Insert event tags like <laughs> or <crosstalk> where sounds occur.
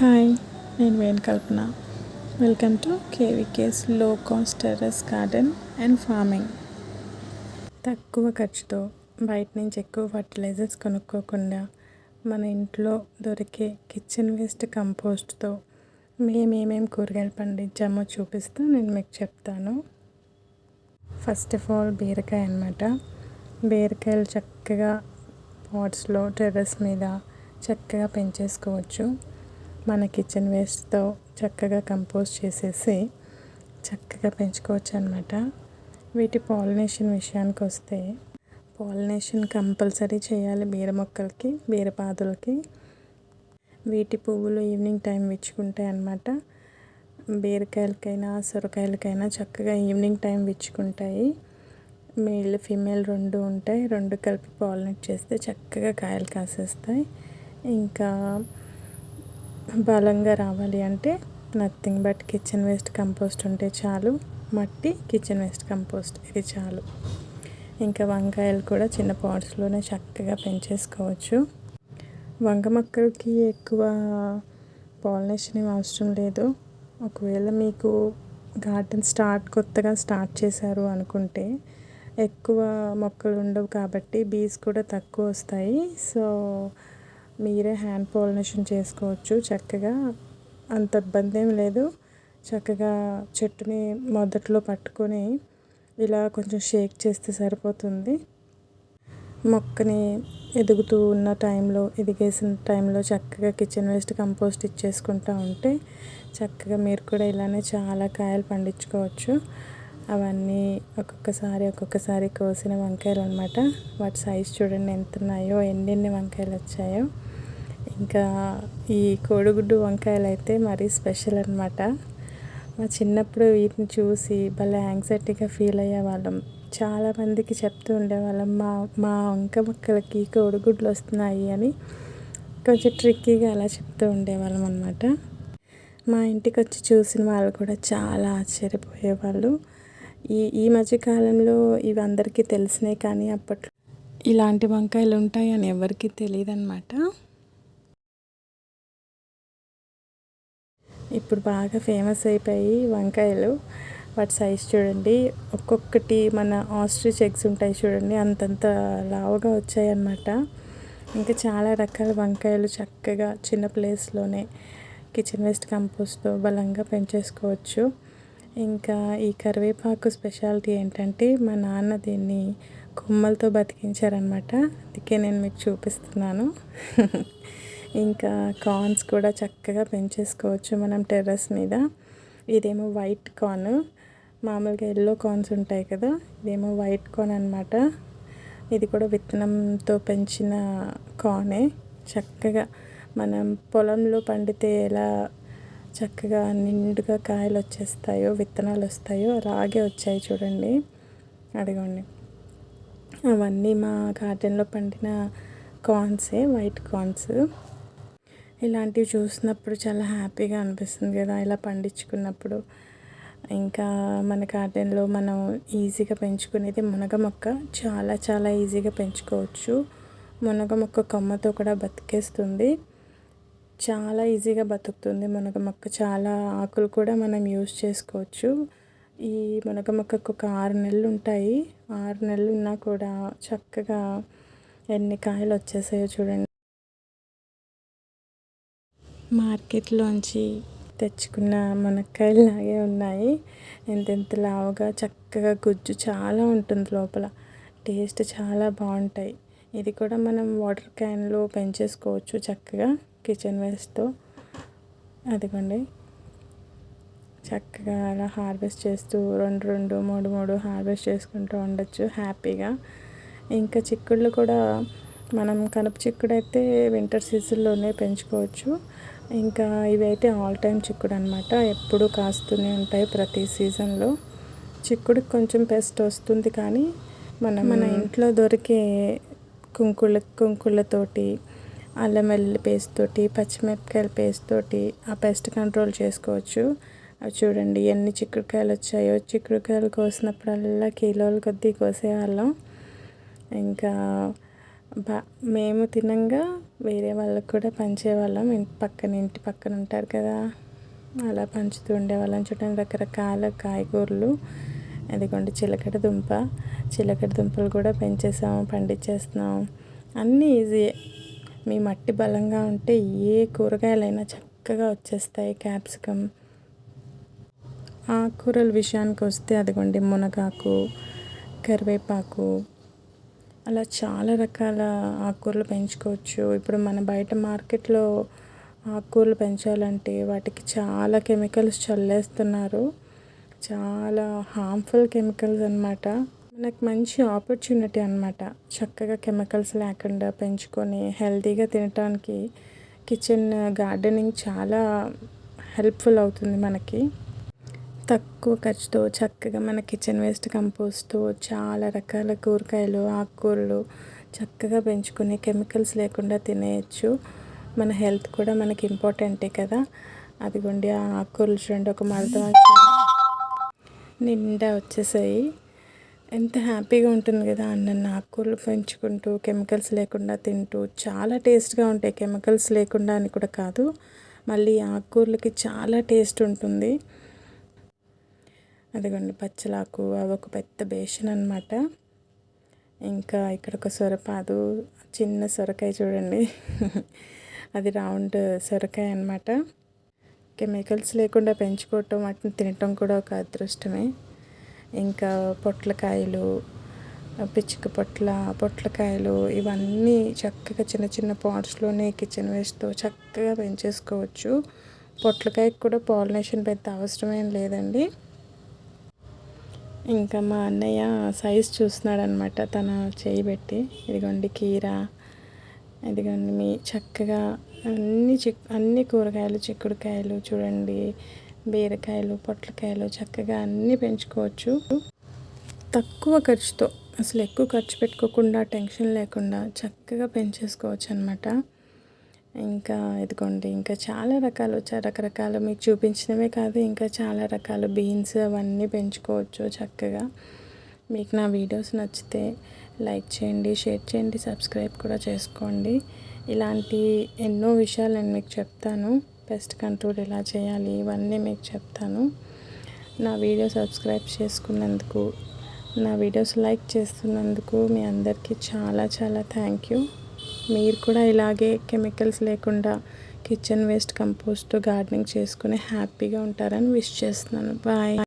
Hi నేను Venu Kalpana welcome to కేవీకేస్లో cost terrace garden and farming. తక్కువ ఖర్చుతో బయట నుంచి ఎక్కువ ఫర్టిలైజర్స్ కొనుక్కోకుండా మన ఇంట్లో దొరికే కిచెన్ వేస్ట్ కంపోస్ట్తో మేమేమేం కూరగాయలు పండించామో చూపిస్తూ నేను మీకు చెప్తాను. ఫస్ట్ ఆఫ్ ఆల్ బీరకాయ అనమాట బీరకాయలు చక్కగా పాట్స్లో టెర్రస్ మీద చక్కగా పెంచేసుకోవచ్చు. మన కిచెన్ వేస్ట్తో చక్కగా కంపోజ్ చేసేసి చక్కగా పెంచుకోవచ్చు అనమాట వీటి పాలినేషన్ విషయానికి వస్తే పాలినేషన్ కంపల్సరీ చేయాలి బీర మొక్కలకి బీరపాదులకి వీటి పువ్వులు ఈవినింగ్ టైం విచ్చుకుంటాయి అన్నమాట. బీరకాయలకైనా సొరకాయలకైనా చక్కగా ఈవినింగ్ టైం విచ్చుకుంటాయి. మేల్ ఫీమేల్ రెండు ఉంటాయి. రెండు కలిపి పాలినేట్ చేస్తే చక్కగా కాయలు కాసేస్తాయి. ఇంకా బలంగా రావాలి అంటే nothing but kitchen waste compost ఉంటే చాలు. మట్టి కిచెన్ వేస్ట్ కంపోస్ట్ ఇది చాలు. ఇంకా వంకాయలు కూడా చిన్న పాట్స్లోనే చక్కగా పెంచేసుకోవచ్చు. వంగ మొక్కలకి ఎక్కువ పాలినేషన్ ఏం అవసరం లేదు. ఒకవేళ మీకు గార్డెన్ స్టార్ట్ కొత్తగా స్టార్ట్ చేశారు అనుకుంటే ఎక్కువ మొక్కలు ఉండవు కాబట్టి బీస్ కూడా తక్కువ వస్తాయి. సో మీరే హ్యాండ్ పాలినేషన్ చేసుకోవచ్చు. చక్కగా అంత ఇబ్బంది ఏం లేదు. చక్కగా చెట్టుని మొదట్లో పట్టుకొని ఇలా కొంచెం షేక్ చేస్తే సరిపోతుంది. మొక్కని ఎదుగుతూ ఉన్న టైంలో ఎదిగేసిన టైంలో చక్కగా కిచెన్ వేస్ట్ కంపోస్ట్ ఇచ్చేసుకుంటూ ఉంటే చక్కగా మీరు కూడా ఇలానే చాలా కాయలు పండించుకోవచ్చు. అవన్నీ ఒక్కొక్కసారి ఒక్కొక్కసారి కోసిన వంకాయలు అనమాట వాటి సైజ్ చూడండి ఎంత ఉన్నాయో ఎన్నెన్ని వంకాయలు వచ్చాయో. ఇంకా ఈ కోడిగుడ్డు వంకాయలు అయితే మరీ స్పెషల్ అనమాట మా చిన్నప్పుడు వీటిని చూసి భలే యాంగ్జైటీగా ఫీల్ అయ్యే వాళ్ళం చాలామందికి చెప్తూ ఉండేవాళ్ళం మా మా వంక మొక్కలకి కోడిగుడ్లు వస్తున్నాయి అని కొంచెం ట్రిక్కీగా అలా చెప్తూ ఉండేవాళ్ళం అనమాట మా ఇంటికి వచ్చి చూసిన వాళ్ళు కూడా చాలా ఆశ్చర్యపోయేవాళ్ళు. ఈ ఈ మధ్యకాలంలో ఇవి అందరికీ తెలిసినాయి కానీ అప్పట్లో ఇలాంటి వంకాయలు ఉంటాయని ఎవరికీ తెలియదు అనమాట ఇప్పుడు బాగా ఫేమస్ అయిపోయి వంకాయలు. వాటి సైజ్ చూడండి. ఒక్కొక్కటి మన ఆస్ట్రిచ్ ఎగ్స్ ఉంటాయి చూడండి. అంతంత లావుగా వచ్చాయి అన్నమాట ఇంకా చాలా రకాల వంకాయలు చక్కగా చిన్న ప్లేస్లోనే కిచెన్ వేస్ట్ కంపోస్ట్తో బలంగా పెంచేసుకోవచ్చు. ఇంకా ఈ కరివేపాకు స్పెషాలిటీ ఏంటంటే మా నాన్న దీన్ని కొమ్మలతో బతికించారనమాట అందుకే నేను మీకు చూపిస్తున్నాను. <laughs> ఇంకా కార్న్స్ కూడా చక్కగా పెంచేసుకోవచ్చు మనం టెర్రస్ మీద. ఇదేమో వైట్ కార్న్. మామూలుగా ఎల్లో కార్న్స్ ఉంటాయి కదా ఇదేమో వైట్ కార్న్ అనమాట ఇది కూడా విత్తనంతో పెంచిన కార్నే. చక్కగా మనం పొలంలో పండితే ఎలా చక్కగా నిండుగా కాయలు వచ్చేస్తాయో విత్తనాలు వస్తాయో రాగే వచ్చాయి చూడండి. అడగండి అవన్నీ మా గార్డెన్లో పండిన కార్న్సే వైట్ కార్న్స్. ఇలాంటివి చూసినప్పుడు చాలా హ్యాపీగా అనిపిస్తుంది కదా ఇలా పండించుకున్నప్పుడు. ఇంకా మన గార్డెన్లో మనం ఈజీగా పెంచుకునేది మునగ మొక్క. చాలా చాలా ఈజీగా పెంచుకోవచ్చు. మునగ మొక్క కొమ్మతో కూడా బతికేస్తుంది. చాలా ఈజీగా బతుకుతుంది మునగ మొక్క. చాలా ఆకులు కూడా మనం యూస్ చేసుకోవచ్చు. ఈ మునగ మొక్కకు ఒక ఆరు నెలలు ఉంటాయి. ఆరు నెలలు ఉన్నా కూడా చక్కగా ఎన్ని కాయలు వచ్చేసాయో చూడండి. మార్కెట్లోంచి తెచ్చుకున్న మునక్కాయలు లాగే ఉన్నాయి. ఎంతెంత లావుగా చక్కగా గుజ్జు చాలా ఉంటుంది లోపల. టేస్ట్ చాలా బాగుంటాయి. ఇది కూడా మనం వాటర్ క్యాన్లో పెంచేసుకోవచ్చు చక్కగా కిచెన్ వేస్ట్తో. అదిగోండి. చక్కగా అలా హార్వెస్ట్ చేస్తూ రెండు రెండు మూడు మూడు హార్వెస్ట్ చేసుకుంటూ ఉండొచ్చు హ్యాపీగా. ఇంకా చిక్కుళ్ళు కూడా మనం కనుప చిక్కుడు అయితే వింటర్ సీజన్లోనే పెంచుకోవచ్చు. ఇంకా ఇవైతే ఆల్ టైమ్ చిక్కుడు అనమాట ఎప్పుడు కాస్తూనే ఉంటాయి ప్రతి సీజన్లో చిక్కుడుకి కొంచెం పెస్ట్ వస్తుంది కానీ మన మన ఇంట్లో దొరికే కుంకుళ్ళ కుంకుళ్ళతోటి అల్లం వెల్లుల్లి పేస్ట్ తోటి పచ్చిమిరపకాయల పేస్ట్ తోటి ఆ పెస్ట్ కంట్రోల్ చేసుకోవచ్చు. అవి చూడండి ఎన్ని చిక్కుడుకాయలు వచ్చాయో. చిక్కుడుకాయలు కోసినప్పుడల్లా కిలోల కొద్దీ కోసేవాళ్ళం. ఇంకా బా మేము తినంగా వేరే వాళ్ళకు కూడా పంచేవాళ్ళం. ఇంటి పక్కన ఇంటి పక్కన ఉంటారు కదా. అలా పంచుతూ ఉండేవాళ్ళం. చూడండి రకరకాల కాయగూరలు. అదిగోండి చిలకడ దుంప. చిలకడ దుంపలు కూడా పెంచేసాము పండించేస్తున్నాము అన్నీ ఈజీయే మీ మట్టి బలంగా ఉంటే ఏ కూరగాయలైనా చక్కగా వచ్చేస్తాయి క్యాప్సికమ్ ఆకుకూరల విషయానికి వస్తే అదిగోండి మునగాకు కరివేపాకు అలా చాలా రకాల ఆకుకూరలు పెంచుకోవచ్చు. ఇప్పుడు మన బయట మార్కెట్లో ఆకుకూరలు పెంచాలంటే వాటికి చాలా కెమికల్స్ చల్లేస్తున్నారు. చాలా హార్మ్ఫుల్ కెమికల్స్ అనమాట మనకు మంచి ఆపర్చునిటీ అనమాట చక్కగా కెమికల్స్ లేకుండా పెంచుకొని హెల్తీగా తినటానికి కిచెన్ గార్డెనింగ్ చాలా హెల్ప్ఫుల్ అవుతుంది మనకి. తక్కువ ఖర్చుతో చక్కగా మన కిచెన్ వేస్ట్ కంపోస్ట్తో చాలా రకాల కూరగాయలు ఆకుకూరలు చక్కగా పెంచుకుని కెమికల్స్ లేకుండా తినేయచ్చు. మన హెల్త్ కూడా మనకి ఇంపార్టెంటే కదా. అదిగోండి ఆ ఆకుకూరలు చూడండి ఒక మరద నిండా వచ్చేసాయి. ఎంత హ్యాపీగా ఉంటుంది కదా అన్న ఆకుకూరలు పెంచుకుంటూ కెమికల్స్ లేకుండా తింటూ. చాలా టేస్ట్గా ఉంటాయి కెమికల్స్ లేకుండా అని కూడా కాదు. మళ్ళీ ఆకుకూరలకి చాలా టేస్ట్ ఉంటుంది. అదిగోండి పచ్చలాకు అవి ఒక పెద్ద బేషన్ అనమాట ఇంకా ఇక్కడ ఒక సొరపాదు చిన్న సొరకాయ చూడండి. <laughs> అది రౌండ్ సొరకాయ అనమాట కెమికల్స్ లేకుండా పెంచుకోవటం వాటిని తినటం కూడా ఒక అదృష్టమే. ఇంకా పొట్లకాయలు పిచ్చుక పొట్ల పొట్లకాయలు ఇవన్నీ చక్కగా చిన్న చిన్న పాట్స్లోనే కిచెన్ వేస్ట్తో చక్కగా పెంచేసుకోవచ్చు. పొట్లకాయకి కూడా పాలినేషన్ పెద్ద అవసరమేం లేదండి. ఇంకా మా అన్నయ్య సైజ్ చూస్తున్నాడనమాట తన చేయి పెట్టి ఇదిగోండి కీర ఇదిగోండి మీ చక్కగా అన్ని చిక్ అన్ని కూరగాయలు చిక్కుడుకాయలు చూడండి బీరకాయలు పొట్లకాయలు చక్కగా అన్నీ పెంచుకోవచ్చు. తక్కువ ఖర్చుతో అసలు ఎక్కువ ఖర్చు పెట్టుకోకుండా టెన్షన్ లేకుండా చక్కగా పెంచేసుకోవచ్చు అనమాట ఇంకా ఇదిగోండి ఇంకా చాలా రకాలు వచ్చాయి. రకరకాలు మీకు చూపించినవే కాదు ఇంకా చాలా రకాల బీన్స్ అవన్నీ పెంచుకోవచ్చు చక్కగా. మీకు నా వీడియోస్ నచ్చితే లైక్ చేయండి షేర్ చేయండి సబ్స్క్రైబ్ కూడా చేసుకోండి. ఇలాంటి ఎన్నో విషయాలు నేను మీకు చెప్తాను. పెస్ట్ కంట్రోల్ ఎలా చేయాలి ఇవన్నీ మీకు చెప్తాను. నా వీడియో సబ్స్క్రైబ్ చేసుకున్నందుకు నా వీడియోస్ లైక్ చేస్తున్నందుకు మీ అందరికీ చాలా చాలా థ్యాంక్ యూ. మీరు కూడా ఇలాగే కెమికల్స్ లేకుండా కిచెన్ వేస్ట్ కంపోస్ట్ గార్డెనింగ్ చేసుకుని హ్యాపీగా ఉంటారని విష్ చేస్తున్నాను. బాయ్.